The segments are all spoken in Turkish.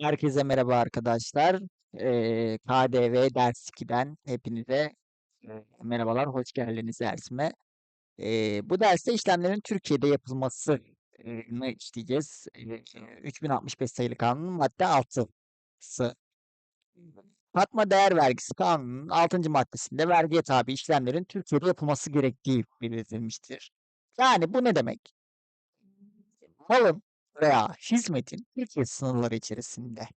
Herkese merhaba arkadaşlar. KDV ders 2'den hepinize merhabalar, hoş geldiniz dersime. Bu derste işlemlerin Türkiye'de yapılmasını işleyeceğiz. Eee, 3065 sayılı kanunun madde 6'sı. Katma değer vergisi kanunun 6. maddesinde vergiye tabi işlemlerin Türkiye'de yapılması gerektiği belirtilmiştir. Yani bu ne demek? Malın veya hizmetin Türkiye sınırları içerisinde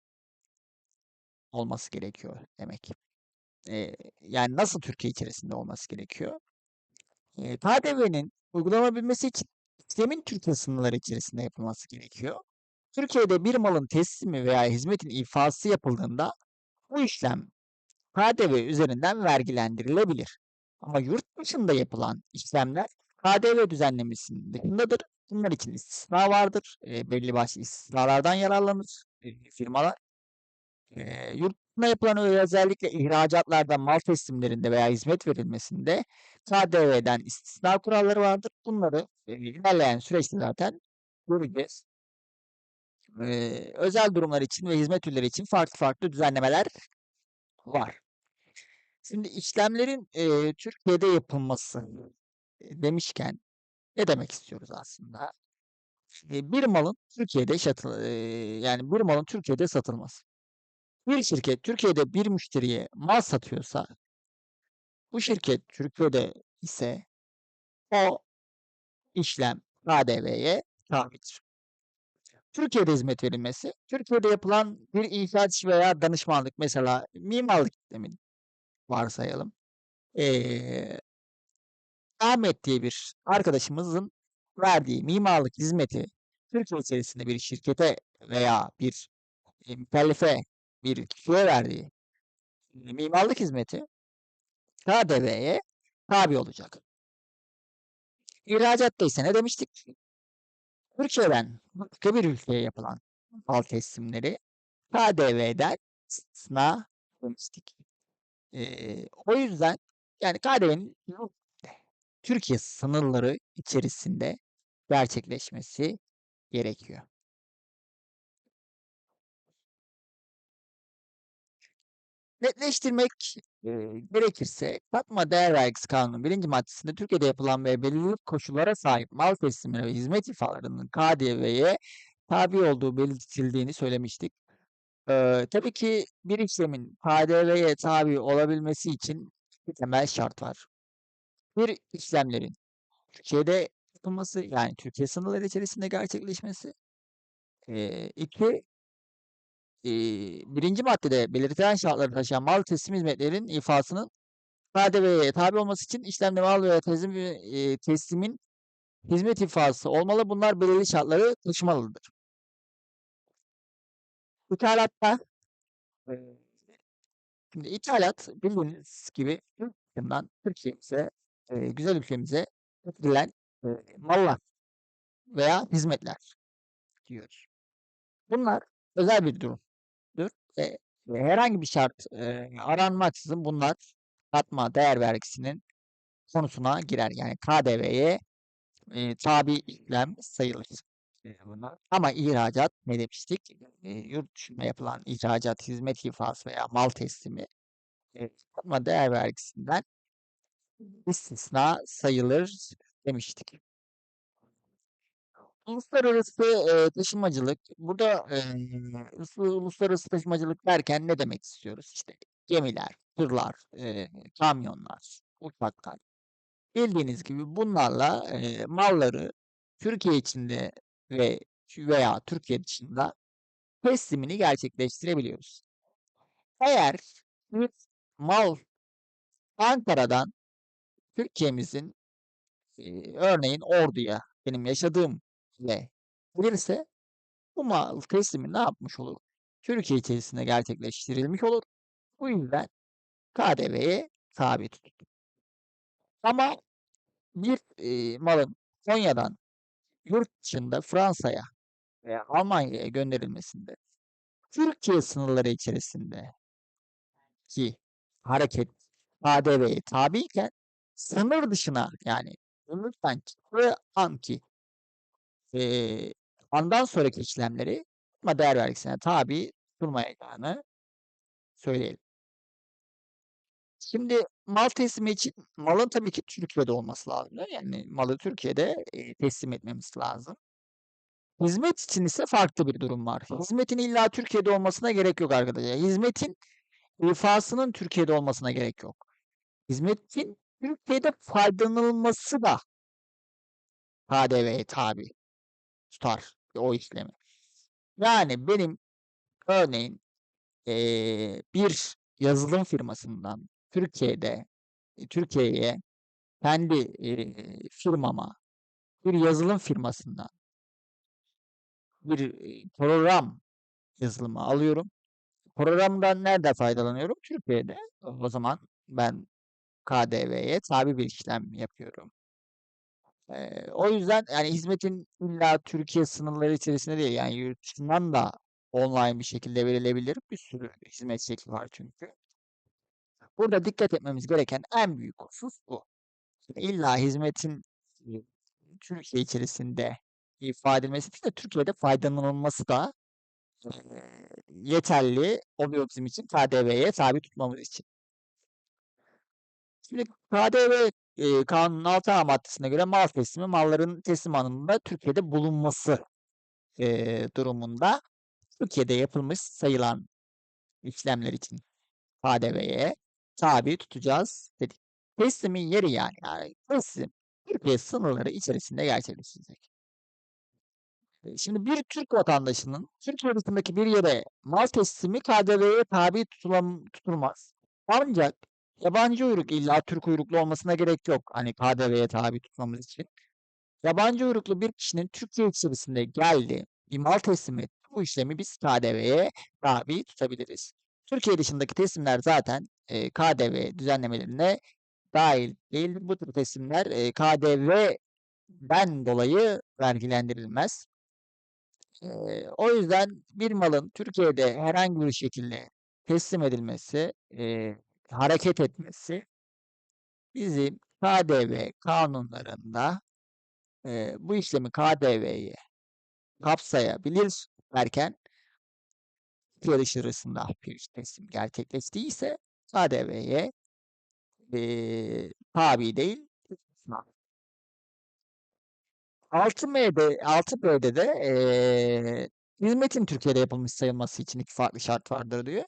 olması gerekiyor demek. Eee, yani nasıl Türkiye içerisinde olması gerekiyor? Eee, KDV'nin uygulanabilmesi için işlemin Türkiye sınırları içerisinde yapılması gerekiyor. Türkiye'de bir malın teslimi veya hizmetin ifası yapıldığında bu işlem KDV üzerinden vergilendirilebilir. Ama yurt dışında yapılan işlemler KDV düzenlemesinin dışındadır. Bunlar için istisna vardır. Eee, belli başlı istisnalardan yararlanır eee, firmalar. Eee, yurt dışında yapılan özellikle ihracatlarda, mal teslimlerinde veya hizmet verilmesinde KDV'den istisna kuralları vardır. Bunları eee, ilerleyen süreçte zaten göreceğiz. Eee, özel durumlar için ve hizmet türleri için farklı farklı düzenlemeler var. Şimdi işlemlerin eee, Türkiye'de yapılması demişken ne demek istiyoruz aslında? Bir malın Türkiye'de eee, yani bir malın Türkiye'de satılması. Bir şirket Türkiye'de bir müşteriye mal satıyorsa bu şirket Türkiye'de ise o işlem KDV'ye tabidir. Türkiye'de hizmet verilmesi, Türkiye'de yapılan bir inşaat işi veya danışmanlık mesela mimarlık işlemi varsayalım. Eee Ahmet diye bir arkadaşımızın verdiği mimarlık hizmeti Türkiye içerisinde bir şirkete veya bir eee, mükellefe, bir kişiye verdiği eee, mimarlık hizmeti KDV'ye tabi olacak. İhracatta ise ne demiştik? Türkiye'den başka bir ülkeye yapılan mal teslimleri KDV'den istisna demiştik. Eee, o yüzden yani KDV'nin Türkiye sınırları içerisinde gerçekleşmesi gerekiyor. Netleştirmek eee, gerekirse katma değer vergisi kanunun birinci maddesinde Türkiye'de yapılan ve belirli koşullara sahip mal teslimleri ve hizmet ifalarının KDV'ye tabi olduğu belirtildiğini söylemiştik. Eee, tabii ki bir işlemin KDV'ye tabi olabilmesi için bir temel şart var. Bir işlemlerin Türkiye'de yapılması yani Türkiye sınırları içerisinde gerçekleşmesi. Eee, iki eee, birinci maddede belirtilen şartları taşıyan mal teslim hizmetlerin ifasının KDV'ye tabi olması için işlemde mal veya teslim, eee, teslimin hizmet ifası olmalı. Bunlar belirli şartları taşımalıdır. İthalatta şimdi ithalat bildiğiniz gibi dışından Türkiye'mize, eee, güzel ülkemize getirilen eee, mallar veya hizmetler diyoruz. Bunlar özel bir durumdur ve herhangi bir şart eee, aranmaksızın bunlar katma değer vergisinin konusuna girer. Yani KDV'ye eee, tabi işlem sayılır. Bunlar. Ama ihracat ne demiştik? Eee, yurt dışında yapılan ihracat, hizmet ifası veya mal teslimi eee, katma değer vergisinden istisna sayılır demiştik. Uluslararası eee, taşımacılık. Burada eee, uluslararası taşımacılık derken ne demek istiyoruz? İşte gemiler, tırlar, eee, kamyonlar, uçaklar. Bildiğiniz gibi bunlarla eee, malları Türkiye içinde ve veya Türkiye dışında teslimini gerçekleştirebiliyoruz. Eğer bir mal Ankara'dan Türkiye'mizin eee, örneğin Ordu'ya benim yaşadığım ile gelirse bu mal teslimi ne yapmış olur? Türkiye içerisinde gerçekleştirilmiş olur. Bu yüzden KDV'ye tabi tutulur. Ama bir eee, malın Konya'dan yurt dışında Fransa'ya veya Almanya'ya gönderilmesinde Türkiye sınırları içerisinde ki hareket KDV'ye tabiyken sınır dışına yani gümrükten çıktığı anki eee, andan sonraki işlemleri katma değer vergisine tabi tutulmayacağını söyleyelim. Şimdi mal teslimi için malın tabii ki Türkiye'de olması lazım. Yani malı Türkiye'de e, teslim etmemiz lazım. Hizmet için ise farklı bir durum var. Hizmetin illa Türkiye'de olmasına gerek yok arkadaşlar. Hizmetin ifasının Türkiye'de olmasına gerek yok. Hizmetin Türkiye'de faydalanılması da KDV'ye tabi tutar o işlemi. Yani benim örneğin eee, bir yazılım firmasından Türkiye'de e, Türkiye'ye kendi eee, firmama bir yazılım firmasından bir e, program yazılımı alıyorum. Programdan nerede faydalanıyorum? Türkiye'de. O zaman ben KDV'ye tabi bir işlem yapıyorum. Eee, o yüzden yani hizmetin illa Türkiye sınırları içerisinde değil yani yurt dışından da online bir şekilde verilebilir. Bir sürü hizmet şekli var çünkü. Burada dikkat etmemiz gereken en büyük husus bu. İlla hizmetin Türkiye içerisinde ifade edilmesi değil de Türkiye'de faydalanılması da yeterli oluyor bizim için KDV'ye tabi tutmamız için. Şimdi KDV e, kanunun 6 A maddesine göre mal teslimi malların teslim anında Türkiye'de bulunması e, durumunda Türkiye'de yapılmış sayılan işlemler için KDV'ye tabi tutacağız dedik. Teslimin yeri yani, yani teslim Türkiye sınırları içerisinde gerçekleşecek. E, Şimdi bir Türk vatandaşının Türkiye dışındaki bir yere mal teslimi KDV'ye tabi tutulam, tutulmaz. Ancak yabancı uyruk illa Türk uyruklu olmasına gerek yok. Hani KDV'ye tabi tutmamız için. Yabancı uyruklu bir kişinin Türkiye içerisinde geldi, bir mal teslim etti. Bu işlemi biz KDV'ye tabi tutabiliriz. Türkiye dışındaki teslimler zaten e, KDV düzenlemelerine dahil değildir. Bu tür teslimler e, KDV'den dolayı vergilendirilmez. E, o yüzden bir malın Türkiye'de herhangi bir şekilde teslim edilmesi, e, hareket etmesi bizim KDV kanunlarında e, bu işlemi KDV'ye kapsayabilir derken Türkiye dışarısında bir teslim gerçekleştiyse KDV'ye e, tabi değil. 6M'de, 6B'de de e, hizmetin Türkiye'de yapılmış sayılması için iki farklı şart vardır diyor.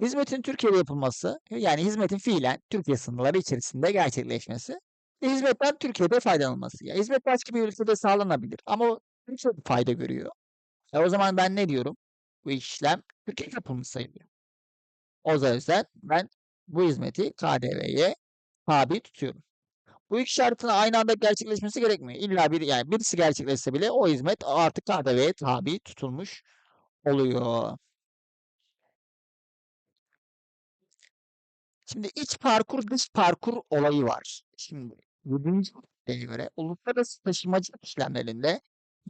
Hizmetin Türkiye'de yapılması, yani hizmetin fiilen Türkiye sınırları içerisinde gerçekleşmesi ve hizmetten Türkiye'de faydalanılması. Ya hizmet başka bir ülkede sağlanabilir ama Türkiye'de fayda görüyor. E o zaman ben ne diyorum? Bu işlem Türkiye'de yapılmış sayılıyor. O yüzden ben bu hizmeti KDV'ye tabi tutuyorum. Bu iki şartın aynı anda gerçekleşmesi gerekmiyor. İlla bir yani birisi gerçekleşse bile o hizmet artık KDV'ye tabi tutulmuş oluyor. Şimdi iç parkur dış parkur olayı var. Şimdi 7. maddeye göre uluslararası taşımacılık işlemlerinde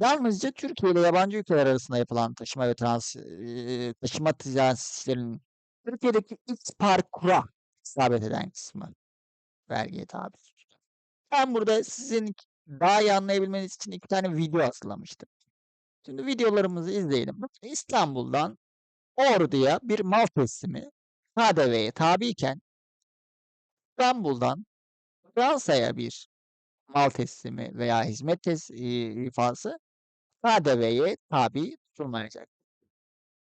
yalnızca Türkiye ile yabancı ülkeler arasında yapılan taşıma ve trans e, taşıma transitlerinin Türkiye'deki iç parkura isabet eden kısmı vergiye tabi tutulur. Ben burada sizin daha iyi anlayabilmeniz için iki tane video hazırlamıştım. Şimdi videolarımızı izleyelim. İstanbul'dan Ordu'ya bir mal teslimi KDV'ye tabiyken İstanbul'dan Fransa'ya bir mal teslimi veya hizmet tes ifası KDV'ye tabi tutulmayacak.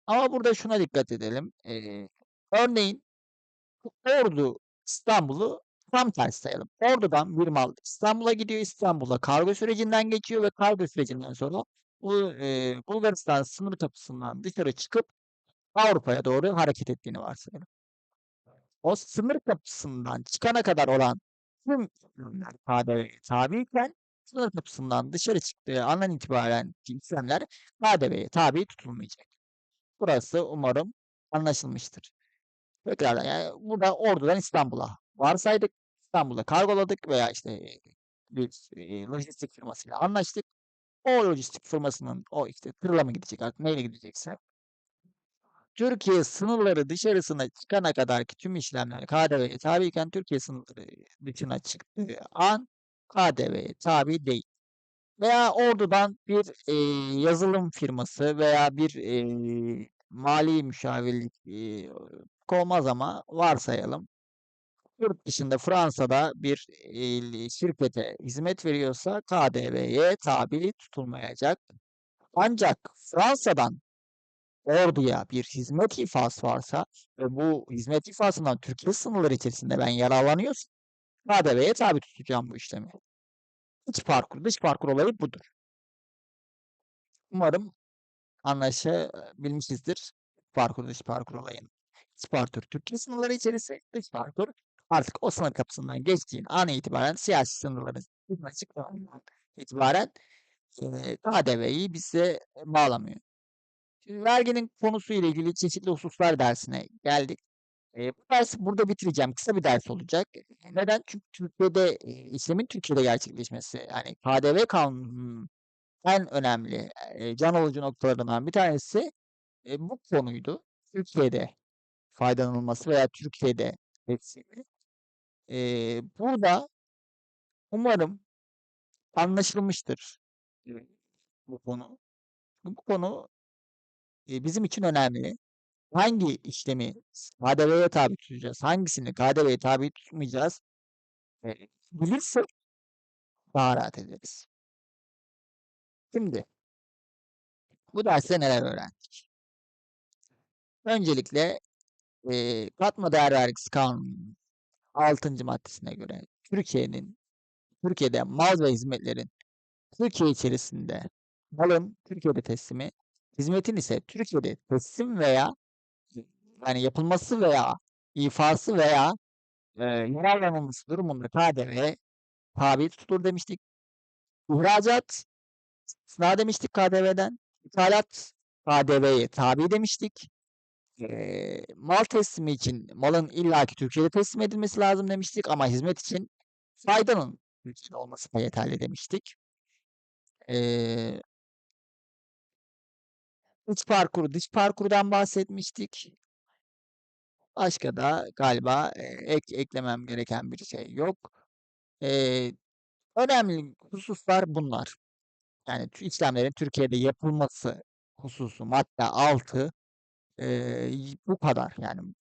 Ama burada şuna dikkat edelim. Ee, örneğin Ordu İstanbul'u tam tersi sayalım. Ordu'dan bir mal İstanbul'a gidiyor. İstanbul'a kargo sürecinden geçiyor ve kargo sürecinden sonra bu e, Bulgaristan sınır kapısından dışarı çıkıp Avrupa'ya doğru hareket ettiğini varsayalım. O sınır kapısından çıkana kadar olan tüm ürünler KDV'ye tabiyken sınır kapısından dışarı çıktığı andan itibaren işlemler KDV'ye tabi tutulmayacak. Burası umarım anlaşılmıştır. Tekrardan yani burada Ordu'dan İstanbul'a varsaydık. İstanbul'a kargoladık veya işte bir e, lojistik firmasıyla anlaştık. O lojistik firmasının o işte tırla mı gidecek artık neyle gidecekse Türkiye sınırları dışarısına çıkana kadar ki tüm işlemler KDV'ye tabiyken Türkiye sınırları dışına çıktığı an KDV'ye tabi değil. Veya Ordu'dan bir e, yazılım firması veya bir e, mali müşavirlik e, olmaz ama varsayalım. Yurt dışında Fransa'da bir e, şirkete hizmet veriyorsa KDV'ye tabi tutulmayacak. Ancak Fransa'dan orduya bir hizmet ifası varsa ve bu hizmet ifasından Türkiye sınırları içerisinde ben yararlanıyorsam KDV'ye tabi tutacağım bu işlemi. İç parkur, dış parkur olayı budur. Umarım anlaşabilmişizdir parkur dış parkur olayını. İç parkur Türkiye sınırları içerisi, dış parkur artık o sınır kapısından geçtiğin an itibaren siyasi sınırların itibaren e, KDV'yi bize bağlamıyor. Şimdi verginin konusu ile ilgili çeşitli hususlar dersine geldik. E, bu dersi burada bitireceğim. Kısa bir ders olacak. Neden? Çünkü Türkiye'de e, işlemin Türkiye'de gerçekleşmesi yani KDV kanununun en önemli e, can alıcı noktalarından bir tanesi e, bu konuydu. Türkiye'de faydalanılması veya Türkiye'de tesiri. E, burada umarım anlaşılmıştır bu konu. Bu konu bizim için önemli. Hangi işlemi KDV'ye tabi tutacağız? Hangisini KDV'ye tabi tutmayacağız? E, bilirsek daha rahat ederiz. Şimdi bu derste neler öğrendik? Öncelikle e, katma değer vergisi kanununun 6. maddesine göre Türkiye'nin Türkiye'de mal ve hizmetlerin Türkiye içerisinde malın Türkiye'de teslimi, hizmetin ise Türkiye'de teslim veya yani yapılması veya ifası veya e, yararlanılması durumunda KDV tabi tutulur demiştik. İhracat sınav demiştik KDV'den. İthalat KDV'ye tabi demiştik. E, mal teslimi için malın illaki Türkiye'de teslim edilmesi lazım demiştik ama hizmet için faydanın Türkiye'de olması da yeterli demiştik. E, iç parkuru, dış parkurdan bahsetmiştik. Başka da galiba ek eklemem gereken bir şey yok. E, önemli hususlar bunlar. Yani işlemlerin Türkiye'de yapılması hususu madde 6 e, bu kadar. Yani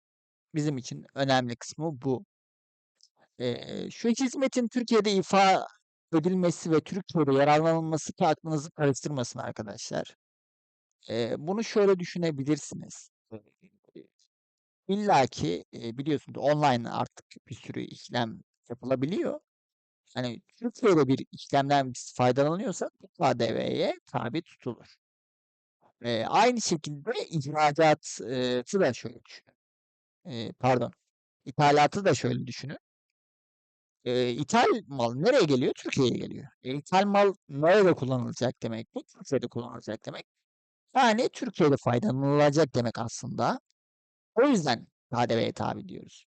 bizim için önemli kısmı bu. E, şu hizmetin Türkiye'de ifa edilmesi ve Türkiye'de yararlanılması ki aklınızı karıştırmasın arkadaşlar. E, bunu şöyle düşünebilirsiniz. İlla ki e, biliyorsunuz online artık bir sürü işlem yapılabiliyor. Hani Türkiye'de bir işlemden biz faydalanıyorsak bu tabi tutulur. E, aynı şekilde ihracatı da şöyle düşünün. E, pardon. İthalatı da şöyle düşünün. E, ithal mal nereye geliyor? Türkiye'ye geliyor. E, ithal mal nerede kullanılacak demek bu? Türkiye'de kullanılacak demek. Yani Türkiye'de faydalanılacak demek aslında. O yüzden KDV'ye tabi diyoruz.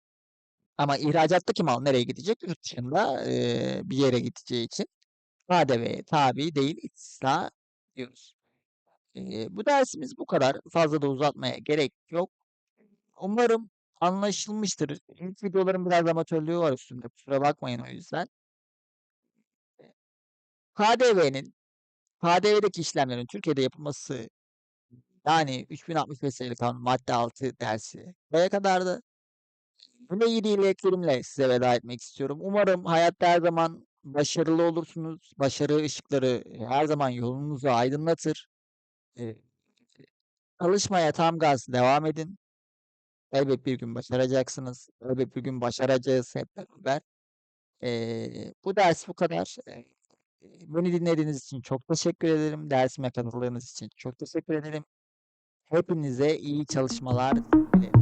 Ama ihracattaki mal nereye gidecek? Yurt dışında e, bir yere gideceği için KDV'ye tabi değil, istisna diyoruz. E, bu dersimiz bu kadar. Fazla da uzatmaya gerek yok. Umarım anlaşılmıştır. İlk videoların biraz amatörlüğü var üstünde. Kusura bakmayın o yüzden. KDV'nin KDV'deki işlemlerin Türkiye'de yapılması yani 3065 sayılı kanun madde 6 dersi buraya kadardı. Bu iyi dileklerimle size veda etmek istiyorum. Umarım hayatta her zaman başarılı olursunuz. Başarı ışıkları her zaman yolunuzu aydınlatır. Ee, çalışmaya tam gaz devam edin. Elbet bir gün başaracaksınız. Elbet bir gün başaracağız hep beraber. Ee, bu ders bu kadar. Ee, beni dinlediğiniz için çok teşekkür ederim. Dersime katıldığınız için çok teşekkür ederim. Hepinize iyi çalışmalar dilerim.